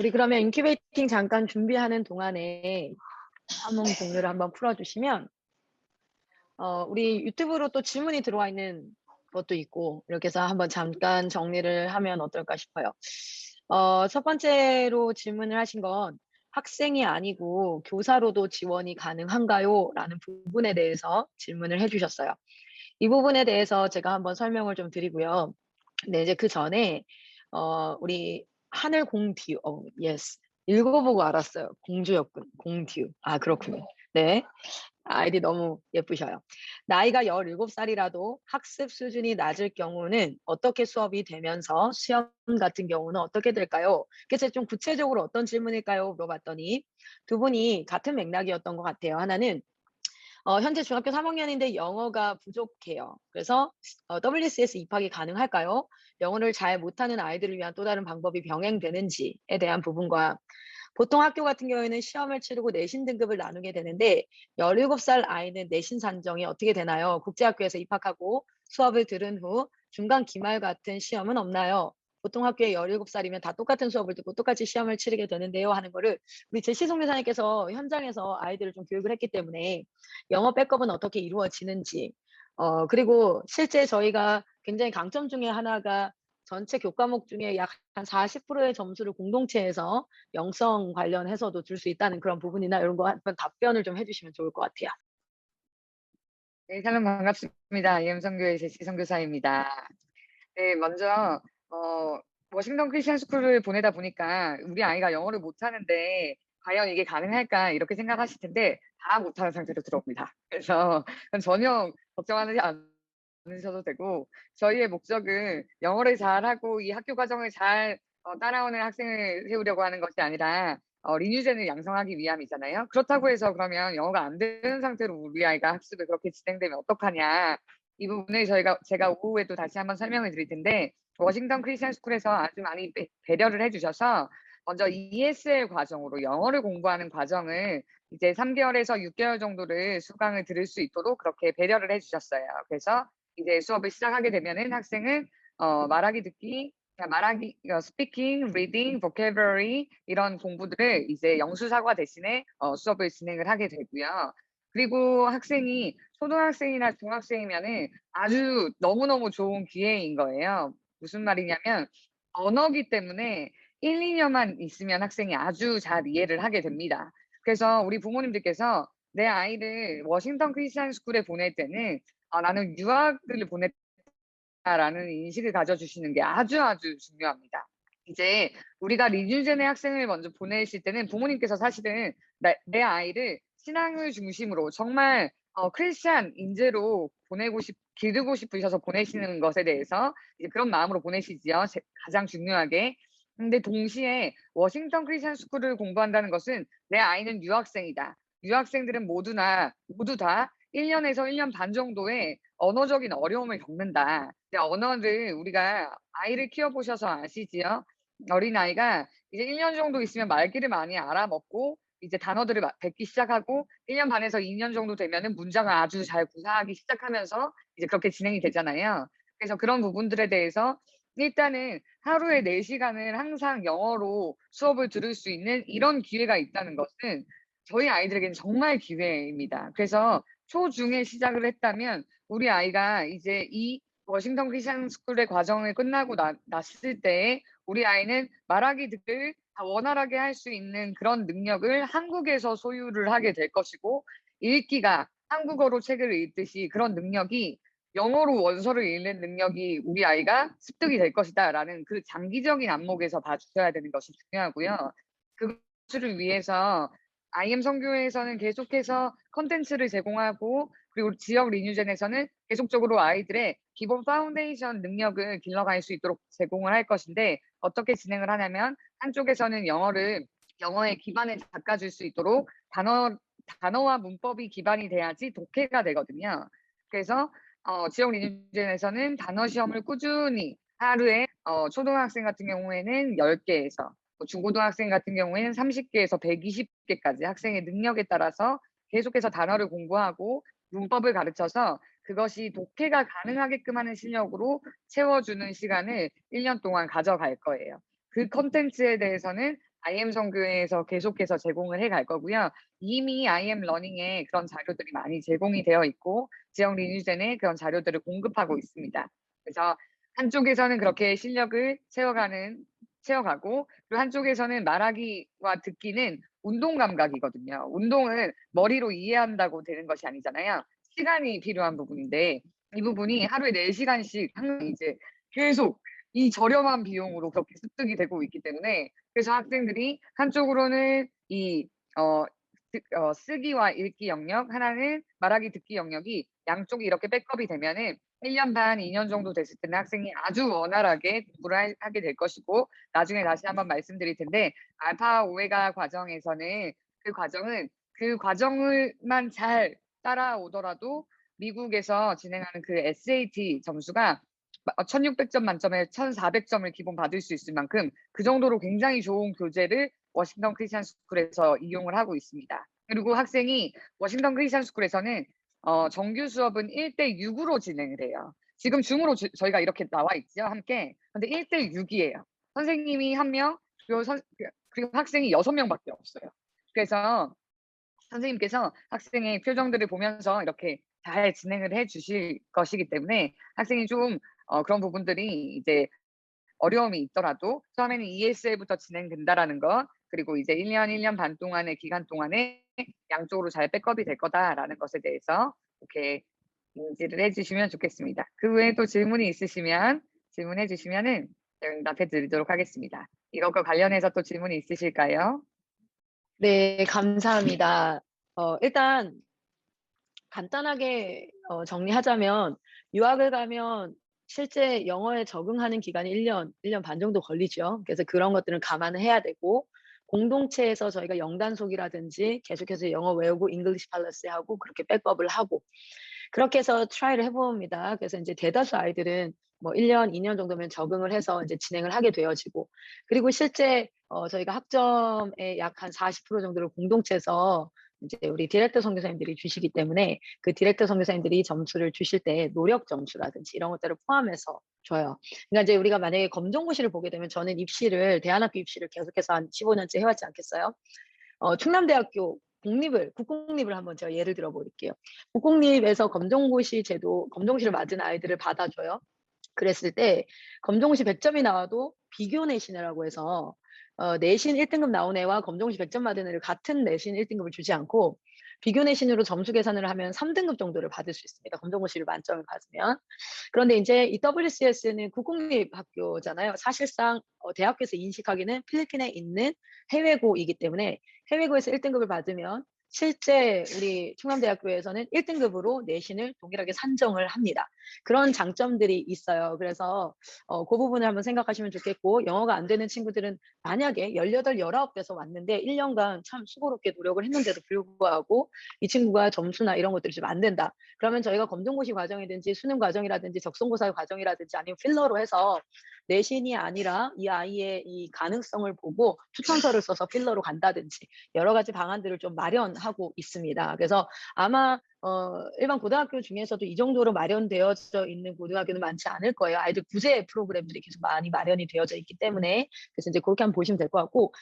우리 그러면 인큐베이팅 잠깐 준비하는 동안에 한번 공유를 한번 풀어주시면 어, 우리 유튜브로 또 질문이 들어와 있는 것도 있고 이렇게 해서 한번 잠깐 정리를 하면 어떨까 싶어요. 어, 첫 번째로 질문을 하신 건 학생이 아니고 교사로도 지원이 가능한가요? 라는 부분에 대해서 질문을 해주셨어요. 이 부분에 대해서 제가 한번 설명을 좀 드리고요. 네, 이제 그 전에 어, 우리 하늘 공듀, 어, 예스. 읽어보고 알았어요. 공주였군. 공듀. 아, 그렇군요. 네. 아이디 너무 예쁘셔요. 나이가 17살이라도 학습 수준이 낮을 경우는 어떻게 수업이 되면서 시험 같은 경우는 어떻게 될까요? 그래서 좀 구체적으로 어떤 질문일까요? 물어봤더니 두 분이 같은 맥락이었던 것 같아요. 하나는 어, 현재 중학교 3학년인데 영어가 부족해요. 그래서 어, WCS 입학이 가능할까요? 영어를 잘 못하는 아이들을 위한 또 다른 방법이 병행되는지에 대한 부분과 보통 학교 같은 경우에는 시험을 치르고 내신 등급을 나누게 되는데 17살 아이는 내신 산정이 어떻게 되나요? 국제학교에서 입학하고 수업을 들은 후 중간 기말 같은 시험은 없나요? 보통 학교에 17살이면 다 똑같은 수업을 듣고 똑같이 시험을 치르게 되는데요 하는 거를 우리 제시 송 교사님께서 현장에서 아이들을 좀 교육을 했기 때문에 영어 백업은 어떻게 이루어지는지 어 그리고 실제 저희가 굉장히 강점 중에 하나가 전체 교과목 중에 약 한 40%의 점수를 공동체에서 영성 관련해서도 줄 수 있다는 그런 부분이나 이런 거 한번 답변을 좀 해주시면 좋을 것 같아요. 네, 샬롬 반갑습니다. 이엠성교의 제시 선교사입니다. 네, 먼저 어, 워싱턴 크리스천 스쿨을 보내다 보니까 우리 아이가 영어를 못하는데 과연 이게 가능할까 이렇게 생각하실 텐데 다 못하는 상태로 들어옵니다. 그래서 전혀 걱정하지 않으셔도 되고 저희의 목적은 영어를 잘하고 이 학교 과정을 잘 어, 따라오는 학생을 세우려고 하는 것이 아니라 어, 리뉴젠을 양성하기 위함이잖아요. 그렇다고 해서 그러면 영어가 안 되는 상태로 우리 아이가 학습을 그렇게 진행되면 어떡하냐. 이 부분을 저희가 제가 오후에도 다시 한번 설명을 드릴 텐데 워싱턴 크리스천 스쿨에서 아주 많이 배, 배려를 해주셔서 먼저 ESL 과정으로 영어를 공부하는 과정을 이제 3개월에서 6개월 정도를 수강을 들을 수 있도록 그렇게 배려를 해주셨어요. 그래서 이제 수업을 시작하게 되면은 학생은 어, 말하기 듣기, 말하기, 어, 스피킹, 리딩, vocabulary 이런 공부들을 이제 영수사과 대신에 어, 수업을 진행을 하게 되고요. 그리고 학생이 초등학생이나 중학생이면은 아주 너무너무 좋은 기회인 거예요. 무슨 말이냐면 언어기 때문에 1, 2년만 있으면 학생이 아주 잘 이해를 하게 됩니다. 그래서 우리 부모님들께서 내 아이를 워싱턴 크리스천 스쿨에 보낼 때는 아, 나는 유학을 보냈다라는 인식을 가져주시는 게 아주 아주 중요합니다. 이제 우리가 리뉴젠의 학생을 먼저 보내실 때는 부모님께서 사실은 나, 내 아이를 신앙을 중심으로 정말 어, 크리스찬 인재로 보내고 싶, 기르고 싶으셔서 보내시는 것에 대해서 이제 그런 마음으로 보내시지요. 제, 가장 중요하게. 근데 동시에 워싱턴 크리스찬 스쿨을 공부한다는 것은 내 아이는 유학생이다. 유학생들은 모두나 모두 다 1년에서 1년 반 정도의 언어적인 어려움을 겪는다. 언어를 우리가 아이를 키워보셔서 아시지요? 어린아이가 이제 1년 정도 있으면 말귀를 많이 알아먹고 이제 단어들을 뱉기 시작하고 1년 반에서 2년 정도 되면은 문장을 아주 잘 구사하기 시작하면서 이제 그렇게 진행이 되잖아요. 그래서 그런 부분들에 대해서 일단은 하루에 4시간을 항상 영어로 수업을 들을 수 있는 이런 기회가 있다는 것은 저희 아이들에게는 정말 기회입니다. 그래서 초중에 시작을 했다면 우리 아이가 이제 이 워싱턴 크리스천 스쿨의 과정을 끝나고 나, 났을 때 우리 아이는 말하기 듣기를 원활하게 할 수 있는 그런 능력을 한국에서 소유를 하게 될 것이고 읽기가 한국어로 책을 읽듯이 그런 능력이 영어로 원서를 읽는 능력이 우리 아이가 습득이 될 것이다 라는 그 장기적인 안목에서 봐주셔야 되는 것이 중요하고요. 그것을 위해서 IM 성교회에서는 계속해서 컨텐츠를 제공하고 그리고 지역 리뉴젠에서는 계속적으로 아이들의 기본 파운데이션 능력을 길러갈 수 있도록 제공을 할 것인데 어떻게 진행을 하냐면 한쪽에서는 영어를 영어의 기반을 닦아줄 수 있도록 단어 단어와 문법이 기반이 돼야지 독해가 되거든요. 그래서 어, 지역 리뉴젠에서는 단어 시험을 꾸준히 하루에 어, 초등학생 같은 경우에는 10개에서 뭐 중고등학생 같은 경우에는 30개에서 120개까지 학생의 능력에 따라서 계속해서 단어를 공부하고 문법을 가르쳐서 그것이 독해가 가능하게끔 하는 실력으로 채워주는 시간을 1년 동안 가져갈 거예요. 그 컨텐츠에 대해서는 IM 선교회에서 계속해서 제공을 해 갈 거고요. 이미 IM 러닝에 그런 자료들이 많이 제공이 되어 있고 지역 리뉴젠에 그런 자료들을 공급하고 있습니다. 그래서 한쪽에서는 그렇게 실력을 채워가는 채워가고 그리고 한쪽에서는 말하기와 듣기는 운동 감각이거든요. 운동은 머리로 이해한다고 되는 것이 아니잖아요. 시간이 필요한 부분인데 이 부분이 하루에 4시간씩 항상 이제 계속 이 저렴한 비용으로 그렇게 습득이 되고 있기 때문에 그래서 학생들이 한쪽으로는 이 어, 듣- 어, 쓰기와 읽기 영역, 하나는 말하기 듣기 영역이 양쪽이 이렇게 백업이 되면은 1년 반, 2년 정도 됐을 때는 학생이 아주 원활하게 공부를 하- 하게 될 것이고 나중에 다시 한번 말씀드릴 텐데 알파 오메가 과정에서는 그 과정은 그 과정을만 잘 따라오더라도 미국에서 진행하는 그 SAT 점수가 1600점 만점에 1400점을 기본 받을 수 있을 만큼 그 정도로 굉장히 좋은 교재를 워싱턴 크리스천 스쿨에서 이용을 하고 있습니다. 그리고 학생이 워싱턴 크리스천 스쿨에서는 어, 정규 수업은 1대 6으로 진행을 해요. 지금 줌으로 주- 저희가 이렇게 나와 있죠, 함께. 근데 1대 6이에요. 선생님이 한 명, 그리고, 선, 그리고 학생이 6명밖에 없어요. 그래서 선생님께서 학생의 표정들을 보면서 이렇게 잘 진행을 해 주실 것이기 때문에 학생이 좀 어, 그런 부분들이 이제 어려움이 있더라도 처음에는 ESL부터 진행된다라는 것 그리고 이제 1년, 1년 반 동안의 기간 동안에 양쪽으로 잘 백업이 될 거다라는 것에 대해서 이렇게 인지를 해주시면 좋겠습니다. 그 외에 또 질문이 있으시면 질문해 주시면은 응답해 드리도록 하겠습니다. 이것과 관련해서 또 질문이 있으실까요? 네, 감사합니다. 어, 일단 간단하게 어, 정리하자면 유학을 가면 실제 영어에 적응하는 기간이 1년, 1년 반 정도 걸리죠. 그래서 그런 것들은 감안을 해야 되고 공동체에서 저희가 영단속이라든지 계속해서 영어 외우고 잉글리시 팔러스 하고 그렇게 백업을 하고 그렇게 해서 트라이를 해봅니다. 그래서 이제 대다수 아이들은 뭐 1년, 2년 정도면 적응을 해서 이제 진행을 하게 되어지고 그리고 실제 어, 저희가 학점의 약 한 40% 정도를 공동체에서 이제 우리 디렉터 선교사님들이 주시기 때문에 그 디렉터 선교사님들이 점수를 주실 때 노력 점수라든지 이런 것들을 포함해서 줘요. 그러니까 이제 우리가 만약에 검정고시를 보게 되면 저는 입시를 대안학교 입시를 계속해서 한 15년째 해왔지 않겠어요? 어, 충남대학교 공립을 국공립을 한번 제가 예를 들어 볼게요. 국공립에서 검정고시 제도 검정고시를 맞은 아이들을 받아줘요. 그랬을 때 검정고시 100점이 나와도 비교 내신이라고 해서 어, 내신 1등급 나온 애와 검정고시 100점 받은 애를 같은 내신 1등급을 주지 않고 비교 내신으로 점수 계산을 하면 3등급 정도를 받을 수 있습니다. 검정고시를 만점을 받으면. 그런데 이제 이 WCS는 국공립 학교잖아요. 사실상 어, 대학교에서 인식하기는 필리핀에 있는 해외고이기 때문에 해외고에서 1등급을 받으면 실제 우리 충남대학교에서는 1등급으로 내신을 동일하게 산정을 합니다. 그런 장점들이 있어요. 그래서 어, 그 부분을 한번 생각하시면 좋겠고 영어가 안 되는 친구들은 만약에 18, 19대서 왔는데 1년간 참 수고롭게 노력을 했는데도 불구하고 이 친구가 점수나 이런 것들이 좀 안 된다. 그러면 저희가 검정고시 과정이든지 수능 과정이라든지 적성고사 과정이라든지 아니면 필러로 해서 내신이 아니라 이 아이의 이 가능성을 보고 추천서를 써서 필러로 간다든지 여러 가지 방안들을 좀 마련하고 있습니다. 그래서 아마 어, 일반 고등학교 중에서도 이 정도로 마련되어져 있는 고등학교는 많지 않을 거예요. 아이들 구제 프로그램들이 계속 많이 마련이 되어져 있기 때문에 그래서 이제 그렇게 한번 보시면 될 것 같고